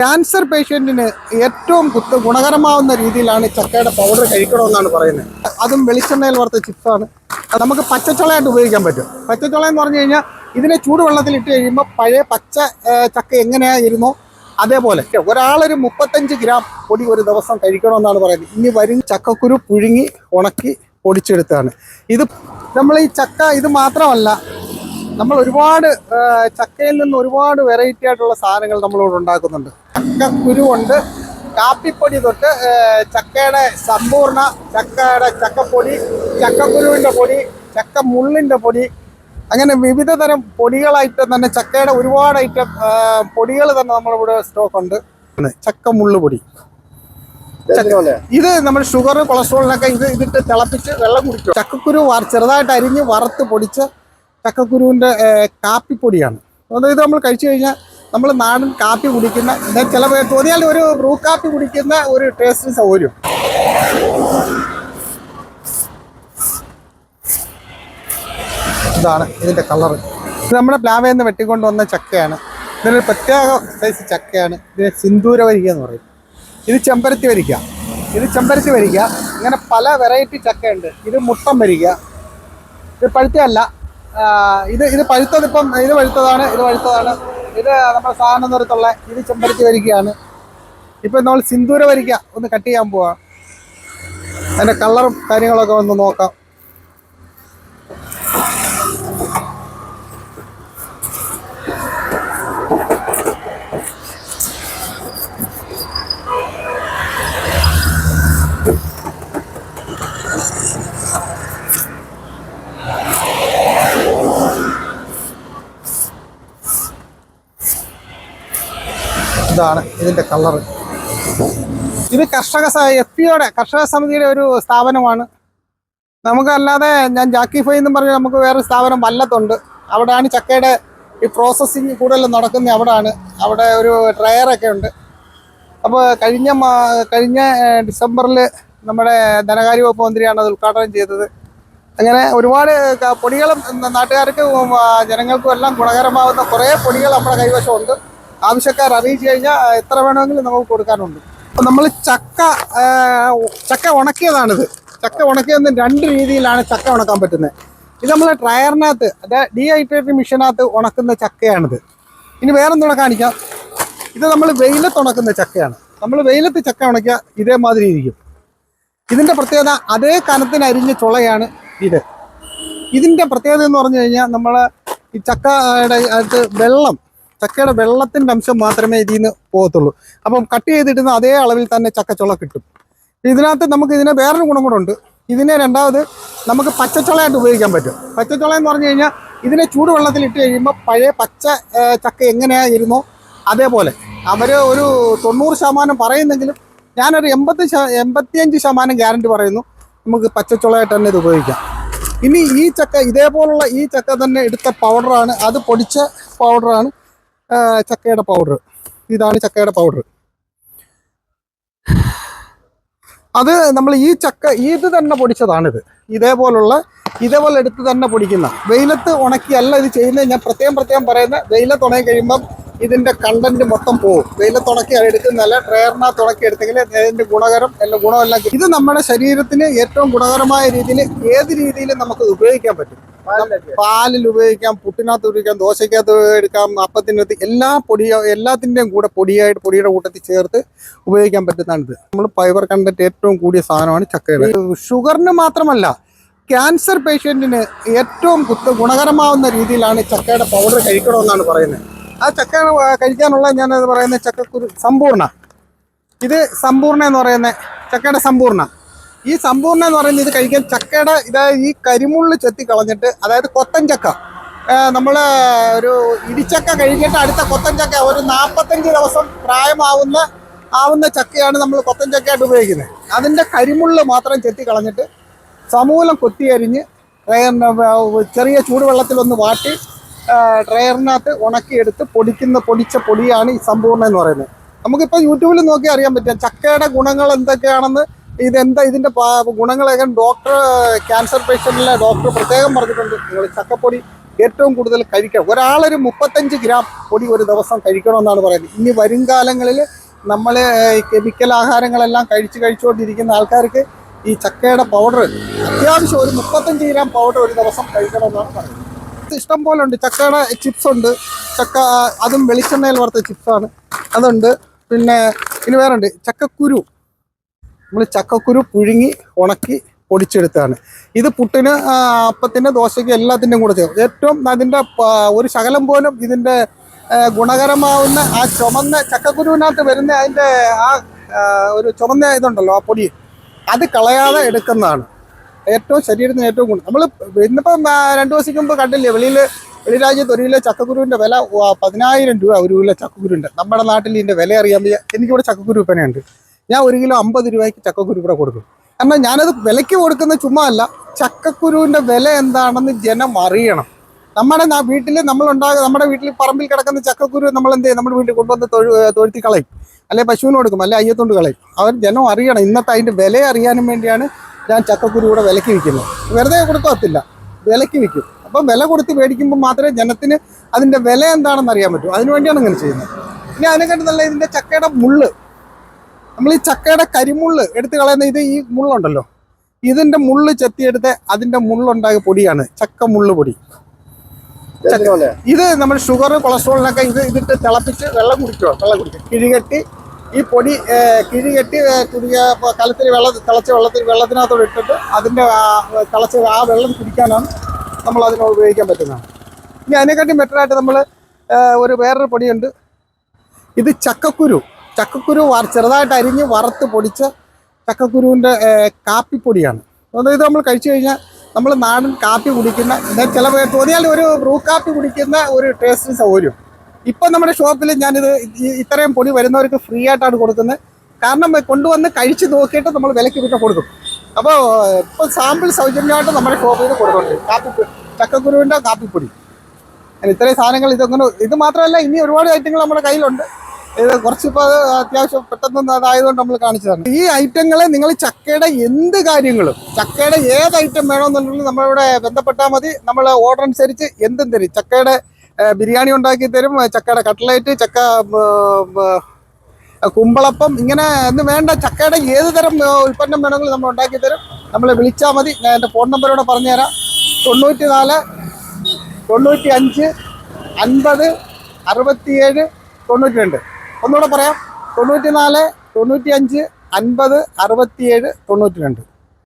Cancer പേഷ്യന്റിന് ഏറ്റവും കുത്ത് ഗുണകരമാവുന്ന രീതിയിലാണ് ചക്കയുടെ പൗഡർ കഴിക്കണമെന്നാണ് പറയുന്നത്. അതും വെളിച്ചെണ്ണയിൽ വറുത്ത ചിപ്സാണ് നമുക്ക് പച്ചച്ചുളയായിട്ട് ഉപയോഗിക്കാൻ പറ്റും. പച്ചച്ചുള എന്ന് പറഞ്ഞു കഴിഞ്ഞാൽ ഇതിനെ ചൂടുവെള്ളത്തിൽ ഇട്ട് കഴിയുമ്പോൾ പഴയ പച്ച ചക്ക എങ്ങനെയായിരുന്നോ? അതേപോലെ ഒരാളൊരു മുപ്പത്തഞ്ച് ഗ്രാം പൊടി ഒരു ദിവസം കഴിക്കണമെന്നാണ് പറയുന്നത്. ഇനി വരും ചക്കക്കുരു പുഴുങ്ങി ഉണക്കി പൊടിച്ചെടുത്താണ്. ഇത് നമ്മൾ ഈ ചക്ക ഇത് മാത്രമല്ല നമ്മൾ ഒരുപാട് ചക്കയിൽ നിന്ന് ഒരുപാട് വെറൈറ്റി ആയിട്ടുള്ള സാധനങ്ങൾ നമ്മളിവിടെ ഉണ്ടാക്കുന്നുണ്ട്. ചക്കക്കുരു കുരുവുണ്ട്. കാപ്പിപ്പൊടി തൊട്ട് ചക്കയുടെ സമ്പൂർണ ചക്കയുടെ ചക്കപ്പൊടി ചക്കക്കുരുവിന്റെ പൊടി ചക്ക മുള്ളിന്റെ പൊടി അങ്ങനെ വിവിധ തരം പൊടികളായിട്ട് തന്നെ ചക്കയുടെ ഒരുപാട് ഐറ്റം പൊടികൾ തന്നെ നമ്മളിവിടെ സ്റ്റോക്ക് ഉണ്ട് ചക്ക മുള്ള് പൊടി ഇത് നമ്മൾ ഷുഗർ കൊളസ്ട്രോളിനൊക്കെ ഇത് ഇതിട്ട് തിളപ്പിച്ച് വെള്ളം കുടിക്കും. ചക്കക്കുരു ചെറുതായിട്ട് അരിഞ്ഞ് വറുത്ത് പൊടിച്ച് ചക്കക്കുരുവിന്റെ കാപ്പിപ്പൊടിയാണ്. അത് ഇത് നമ്മൾ കഴിച്ചു കഴിഞ്ഞാൽ നമ്മൾ നാടൻ കാപ്പി കുടിക്കുന്ന ചില തോന്നിയാൽ ഒരു ബ്രൂ കാപ്പി കുടിക്കുന്ന ഒരു ടേസ്റ്റ് സൗകര്യം. ഇതാണ് ഇതിന്റെ കളറ് ഇത് നമ്മുടെ പ്ലാവയിൽ നിന്ന് വെട്ടിക്കൊണ്ട് വന്ന ചക്കയാണ്. ഇതിനൊരു പ്രത്യേക സൈസ് ചക്കയാണ്. ഇതിന് സിന്ദൂര വരിക എന്ന് പറയും. ഇത് ചെമ്പരത്തി വരിക. ഇത് ചെമ്പരത്തി വരിക. ഇങ്ങനെ പല വെറൈറ്റി ചക്കയുണ്ട്. ഇത് മുട്ടം വരിക. ഇത് പഴുത്തല്ല ഇത് ഇത് പഴുത്തത് ഇപ്പം ഇത് പഴുത്തതാണ് ഇത് പഴുത്തതാണ്. ഇത് നമ്മുടെ സാധനം നിറത്തുള്ള ഇത് ചെമ്പരത്തി വരികയാണ്. ഇപ്പം നമ്മൾ സിന്ദൂര വരിക ഒന്ന് കട്ട് ചെയ്യാൻ പോവാം. അതിന്റെ കളറും കാര്യങ്ങളൊക്കെ ഒന്ന് നോക്കാം. ഇതാണ് ഇതിന്റെ കളർ ഇത് കർഷക എഫ് പിയുടെ കർഷക സമിതിയുടെ ഒരു സ്ഥാപനമാണ്. നമുക്കല്ലാതെ ഞാൻ ജാക്കി ഫൈ എന്നും പറഞ്ഞ് നമുക്ക് വേറെ സ്ഥാപനം വല്ലത്തുണ്ട് അവിടെയാണ് ചക്കയുടെ ഈ പ്രോസസ്സിങ് കൂടുതൽ നടക്കുന്നത് അവിടെയാണ് അവിടെ ഒരു ഡ്രയറൊക്കെ ഉണ്ട്. അപ്പോൾ കഴിഞ്ഞ കഴിഞ്ഞ ഡിസംബറിൽ നമ്മുടെ ധനകാര്യ വകുപ്പ് മന്ത്രിയാണ് അത് ഉദ്ഘാടനം ചെയ്തത്. അങ്ങനെ ഒരുപാട് പൊടികളും നാട്ടുകാർക്ക് ജനങ്ങൾക്കും എല്ലാം ഗുണകരമാവുന്ന കുറേ പൊടികൾ നമ്മുടെ കൈവശമുണ്ട്. ആവശ്യക്കാർ അറിയിച്ചു കഴിഞ്ഞാൽ എത്ര വേണമെങ്കിലും നമുക്ക് കൊടുക്കാനുണ്ട്. അപ്പം നമ്മൾ ചക്ക ചക്ക ഉണക്കിയതാണിത്. ചക്ക ഉണക്കിയതെന്ന് രണ്ട് രീതിയിലാണ് ചക്ക ഉണക്കാൻ പറ്റുന്നത്. ഇത് നമ്മൾ ഡ്രയറിനകത്ത് അതായത് ഡീഹൈഡ്രേറ്റഡ് മെഷീനകത്ത് ഉണക്കുന്ന ചക്കയാണിത്. ഇനി വേറെന്തുണ കാണിക്കാം? ഇത് നമ്മൾ വെയിലത്ത് ഉണക്കുന്ന ചക്കയാണ്. നമ്മൾ വെയിലത്ത് ചക്ക ഉണക്കിയ ഇതേമാതിരി ഇരിക്കും. ഇതിന്റെ പ്രത്യേകത അതേ കനത്തിന് അരിഞ്ഞ ചുളയാണ് ഇത്. ഇതിന്റെ പ്രത്യേകത എന്ന് പറഞ്ഞു കഴിഞ്ഞാൽ നമ്മൾ ഈ ചക്കയുടെ അടുത്ത് വെള്ളം ചക്കയുടെ വെള്ളത്തിന്റെ അംശം മാത്രമേ ഇതിൽ നിന്ന് പോകത്തുള്ളൂ. അപ്പം കട്ട് ചെയ്തിടുന്ന അതേ അളവിൽ തന്നെ ചക്കച്ചുള കിട്ടും. ഇതിനകത്ത് നമുക്ക് ഇതിനെ വേറൊരു ഗുണം കൂടെ ഉണ്ട്. ഇതിനെ രണ്ടാമത് നമുക്ക് പച്ചച്ചുളയായിട്ട് ഉപയോഗിക്കാൻ പറ്റും. പച്ചച്ചുള എന്ന് പറഞ്ഞു കഴിഞ്ഞാൽ ഇതിനെ ചൂടുവെള്ളത്തിൽ ഇട്ട് കഴിയുമ്പോൾ പഴയ പച്ച ചക്ക എങ്ങനെയായിരുന്നോ അതേപോലെ. അവർ ഒരു തൊണ്ണൂറ് ശതമാനം പറയുന്നെങ്കിലും ഞാനൊരു എൺപത്തി എൺപത്തിയഞ്ച് ശതമാനം ഗ്യാരണ്ടി പറയുന്നു. നമുക്ക് പച്ചച്ചുളയായിട്ട് തന്നെ ഇത് ഉപയോഗിക്കാം. ഇനി ഈ ചക്ക ഇതേപോലുള്ള ഈ ചക്ക തന്നെ എടുത്ത പൗഡറാണ് അത് പൊടിച്ച പൗഡറാണ് ചക്കയുടെ പൗഡർ ഇതാണ് ചക്കയുടെ പൗഡർ അത് നമ്മൾ ഈ ചക്ക ഇത് തന്നെ പൊടിച്ചതാണിത്. ഇതേപോലുള്ള ഇതേപോലെ എടുത്ത് തന്നെ പൊടിക്കുന്ന. വെയിലത്ത് ഉണക്കിയല്ല ഇത് ചെയ്യുന്നത്. ഞാൻ പ്രത്യേകം പ്രത്യേകം പറയുന്നത് വെയിലത്ത് ഉണങ്ങി കഴിയുമ്പം ഇതിന്റെ കണ്ടന്റ് മൊത്തം പോകും വെയിലത്ത് തുടക്കി എടുക്കുന്നല്ല ട്രയറിനകത്ത് ഉണക്കി എടുത്തെങ്കിൽ അതിന്റെ ഗുണകരം എല്ലാ ഗുണമെല്ലാം. ഇത് നമ്മുടെ ശരീരത്തിന് ഏറ്റവും ഗുണകരമായ രീതിയിൽ ഏത് രീതിയിലും നമുക്ക് ഉപയോഗിക്കാൻ പറ്റും. പാലിൽ ഉപയോഗിക്കാം പുട്ടിനകത്ത് ഉപയോഗിക്കാം ദോശയ്ക്കകത്ത് എടുക്കാം അപ്പത്തിനകത്ത് എല്ലാ പൊടിയോ എല്ലാത്തിന്റെയും കൂടെ പൊടിയായിട്ട് പൊടിയുടെ കൂട്ടത്തിൽ ചേർത്ത് ഉപയോഗിക്കാൻ പറ്റുന്നതാണിത്. നമ്മൾ ഫൈബർ കണ്ടന്റ് ഏറ്റവും കൂടിയ സാധനമാണ് ചക്കയുടെ. ഷുഗറിന് മാത്രമല്ല ക്യാൻസർ പേഷ്യന്റിന് ഏറ്റവും കുത്ത് ഗുണകരമാവുന്ന രീതിയിലാണ് ചക്കയുടെ പൗഡർ കഴിക്കണമെന്നാണ് പറയുന്നത്. ആ ചക്ക കഴിക്കാനുള്ള ഞാനത് പറയുന്ന ചക്കക്കുരു സമ്പൂർണ. ഇത് സമ്പൂർണ എന്ന് പറയുന്ന ചക്കയുടെ സമ്പൂർണ. ഈ സമ്പൂർണ എന്ന് പറയുന്നത് ഇത് കഴിക്കാൻ ചക്കയുടെ ഇതായത് ഈ കരിമുള്ള് ചെത്തി കളഞ്ഞിട്ട് അതായത് കൊത്തൻ ചക്ക നമ്മൾ ഒരു ഇടിച്ചക്ക കഴിഞ്ഞിട്ട് അടുത്ത കൊത്തൻ ചക്ക ഒരു നാൽപ്പത്തഞ്ച് ദിവസം പ്രായമാവുന്ന ആവുന്ന ചക്കയാണ് നമ്മൾ കൊത്തൻ ചക്കയായിട്ട് ഉപയോഗിക്കുന്നത്. അതിന്റെ കരിമുള്ള് മാത്രം ചെത്തി കളഞ്ഞിട്ട് സമൂലം കൊത്തിയരിഞ്ഞ് ചെറിയ ചൂടുവെള്ളത്തിലൊന്ന് വാട്ടി ഡ്രയറിനകത്ത് ഉണക്കിയെടുത്ത് പൊടിക്കുന്ന പൊടിച്ച പൊടിയാണ് ഈ സമ്പൂർണ എന്ന് പറയുന്നത്. നമുക്കിപ്പോൾ യൂട്യൂബിൽ നോക്കി അറിയാൻ പറ്റും ചക്കയുടെ ഗുണങ്ങൾ എന്തൊക്കെയാണെന്ന് ഇതെന്താ ഇതിന്റെ ഗുണങ്ങളൊക്കെ ഡോക്ടർ ക്യാൻസർ പേഷ്യന്റിലെ ഡോക്ടർ പ്രത്യേകം പറഞ്ഞിട്ടുണ്ട്. നിങ്ങൾ ചക്കപ്പൊടി ഏറ്റവും കൂടുതൽ കഴിക്കണം. ഒരാളൊരു മുപ്പത്തഞ്ച് ഗ്രാം പൊടി ഒരു ദിവസം കഴിക്കണമെന്നാണ് പറയുന്നത്. ഇനി വരും കാലങ്ങളിൽ നമ്മൾ കെമിക്കൽ ആഹാരങ്ങളെല്ലാം കഴിച്ച് കഴിച്ചുകൊണ്ടിരിക്കുന്ന ആൾക്കാർക്ക് ഈ ചക്കയുടെ പൗഡർ അത്യാവശ്യം ഒരു മുപ്പത്തഞ്ച് ഗ്രാം പൗഡർ ഒരു ദിവസം കഴിക്കണമെന്നാണ് പറയുന്നത്. ഇത് ഇഷ്ടം പോലെ ഉണ്ട് ചക്കയുടെ ചിപ്സ് ഉണ്ട്. ചക്ക അതും വെളിച്ചെണ്ണയിൽ വറുത്ത ചിപ്സാണ് അതുണ്ട്. പിന്നെ ഇനി വേറെ ഉണ്ട് ചക്കക്കുരു. നമ്മൾ ചക്കക്കുരു പുഴുങ്ങി ഉണക്കി പൊടിച്ചെടുത്താണ് ഇത് പുട്ടിന് അപ്പത്തിന് ദോശയ്ക്ക് എല്ലാത്തിന്റെയും കൂടെ ചേർക്കും. ഏറ്റവും അതിന്റെ ഒരു ശകലം പോലും ഇതിന്റെ ഗുണകരമാവുന്ന ആ ചുമന്ന ചക്കക്കുരുവിനകത്ത് വരുന്ന അതിന്റെ ആ, ഒരു ചുമന്ന ഇതുണ്ടല്ലോ ആ പൊടി. അത് കളയാതെ എടുക്കുന്നതാണ്. ഏറ്റവും ശരീരത്തിന് ഏറ്റവും ഗുണം. നമ്മൾ ഇന്നിപ്പം രണ്ടു ദിവസം മുമ്പ് കണ്ടില്ലേ വെളിയിൽ വെളിരാജ്യത്ത് ഒരു കിലോ ചക്കക്കുരുവിന്റെ വില പതിനായിരം രൂപ ഒരു കിലോ ചക്കക്കുരുണ്ട് നമ്മുടെ നാട്ടിൽ ഇതിന്റെ വില അറിയാൻ വയ്യ. എനിക്കിവിടെ ചക്കക്കുരു വിൽപ്പനയുണ്ട്. ഞാൻ ഒരു കിലോ അമ്പത് രൂപയ്ക്ക് ചക്കക്കുരു ഇവിടെ കൊടുക്കും. കാരണം ഞാനത് വിലയ്ക്ക് കൊടുക്കുന്ന ചുമ്മാ അല്ല. ചക്കക്കുരുവിന്റെ വില എന്താണെന്ന് ജനം അറിയണം. നമ്മുടെ വീട്ടിൽ നമ്മൾ നമ്മുടെ വീട്ടിൽ പറമ്പിൽ കിടക്കുന്ന ചക്കക്കുരു നമ്മൾ എന്ത് ചെയ്യും? നമ്മുടെ വീട്ടിൽ കൊണ്ടുവന്ന് തൊഴു തൊഴുത്തി കളയും. അല്ലെ പശുവിന് കൊടുക്കും. അല്ലെ അയ്യത്തോണ്ട് കളയും. അവർ ജനം അറിയണം. ഇന്നത്തെ അതിന്റെ വില അറിയാനും വേണ്ടിയാണ് ഞാൻ ചക്കക്കുരു കൂടെ വിലക്ക് വിൽക്കുന്നു. വെറുതെ കൊടുക്കത്തില്ല. വിലക്ക് വിൽക്കും. അപ്പം വില കൊടുത്ത് മേടിക്കുമ്പോൾ മാത്രമേ ജനത്തിന് അതിന്റെ വില എന്താണെന്ന് അറിയാൻ പറ്റൂ. അതിനു വേണ്ടിയാണ് ഇങ്ങനെ ചെയ്യുന്നത്. ഇനി അതിനെ നല്ല ഇതിന്റെ ചക്കയുടെ മുള്ള്? നമ്മൾ ഈ ചക്കയുടെ കരിമുള്ള് എടുത്ത് കളയുന്ന ഇത് ഈ മുള്ളുണ്ടല്ലോ. ഇതിന്റെ മുള്ള് ചെത്തിയെടുത്ത് അതിന്റെ മുള്ളുണ്ടായ പൊടിയാണ് ചക്ക മുള്ള് പൊടി. ഇത് നമ്മൾ ഷുഗർ കൊളസ്ട്രോളിനൊക്കെ ഇത് ഇതിട്ട് തിളപ്പിച്ച് വെള്ളം കുടിക്കുക വെള്ളം കുടിക്കുക. കിഴികെട്ടി ഈ പൊടി കിഴി കെട്ടി കുടിയ കലത്തിൽ വെള്ളം തിളച്ച വെള്ളത്തിൽ വെള്ളത്തിനകത്തോട് ഇട്ടിട്ട് അതിന്റെ തിളച്ച ആ വെള്ളം കുടിക്കാനാണ് നമ്മൾ അതിന് ഉപയോഗിക്കാൻ പറ്റുന്നത്. ഇനി അതിനെക്കാട്ടി ബെറ്ററായിട്ട് നമ്മൾ ഒരു വേറൊരു പൊടിയുണ്ട്. ഇത് ചക്കക്കുരു. ചക്കക്കുരു വറ- ചെറുതായിട്ട് അരിഞ്ഞ് വറുത്ത് പൊടിച്ച ചക്കക്കുരുവിന്റെ കാപ്പിപ്പൊടിയാണ്. അതുകൊണ്ട് ഇത് നമ്മൾ കഴിച്ചു കഴിഞ്ഞാൽ നമ്മൾ നാടൻ കാപ്പി കുടിക്കുന്ന ചില തോന്നിയാൽ ഒരു ബ്രൂ കാപ്പി കുടിക്കുന്ന ഒരു ടേസ്റ്റ് സൗകര്യം. ഇപ്പം നമ്മുടെ ഷോപ്പിൽ ഞാനിത് ഇത്രയും പൊടി വരുന്നവർക്ക് ഫ്രീ ആയിട്ടാണ് കൊടുക്കുന്നത്. കാരണം കൊണ്ടുവന്ന് കഴിച്ച് നോക്കിയിട്ട് നമ്മൾ വിലയ്ക്ക് പിന്നെ കൊടുക്കും. അപ്പോൾ ഇപ്പോൾ സാമ്പിൾ സൗജന്യമായിട്ട് നമ്മുടെ ഷോപ്പിൽ നിന്ന് കൊടുക്കുന്നുണ്ട്. കാപ്പി ചക്കക്കുരുവിന്റെ കാപ്പിപ്പൊടി. ഇത്രയും സാധനങ്ങൾ ഇതങ്ങനെ ഇത് മാത്രമല്ല ഇനി ഒരുപാട് ഐറ്റങ്ങൾ നമ്മുടെ കയ്യിലുണ്ട്. ഇത് കുറച്ചിപ്പോൾ അത് അത്യാവശ്യം പെട്ടെന്ന് അതായതുകൊണ്ട് നമ്മൾ കാണിച്ചതാണ് ഈ ഐറ്റങ്ങളെ നിങ്ങൾ ചക്കയുടെ എന്ത് കാര്യങ്ങളും ചക്കയുടെ ഏത് ഐറ്റം വേണമെന്നുണ്ടെങ്കിൽ നമ്മളിവിടെ ബന്ധപ്പെട്ടാൽ മതി. നമ്മൾ ഓർഡർ അനുസരിച്ച് എന്തും തരും. ചക്കയുടെ ബിരിയാണി ഉണ്ടാക്കി തരും ചക്കയുടെ കട്ട്ലേറ്റ് ചക്ക കുമ്പളപ്പം ഇങ്ങനെ എന്ന് വേണ്ട ചക്കയുടെ ഏത് തരം ഉൽപ്പന്നം വേണമെങ്കിലും നമ്മൾ ഉണ്ടാക്കി തരും. നമ്മൾ വിളിച്ചാൽ മതി. ഞാൻ എന്റെ ഫോൺ നമ്പറോടെ പറഞ്ഞുതരാം. തൊണ്ണൂറ്റി നാല് തൊണ്ണൂറ്റി അഞ്ച് അൻപത് അറുപത്തിയേഴ് തൊണ്ണൂറ്റി രണ്ട് ഒന്നുകൂടെ പറയാം. തൊണ്ണൂറ്റി നാല് തൊണ്ണൂറ്റി അഞ്ച് അൻപത് അറുപത്തിയേഴ് തൊണ്ണൂറ്റി രണ്ട്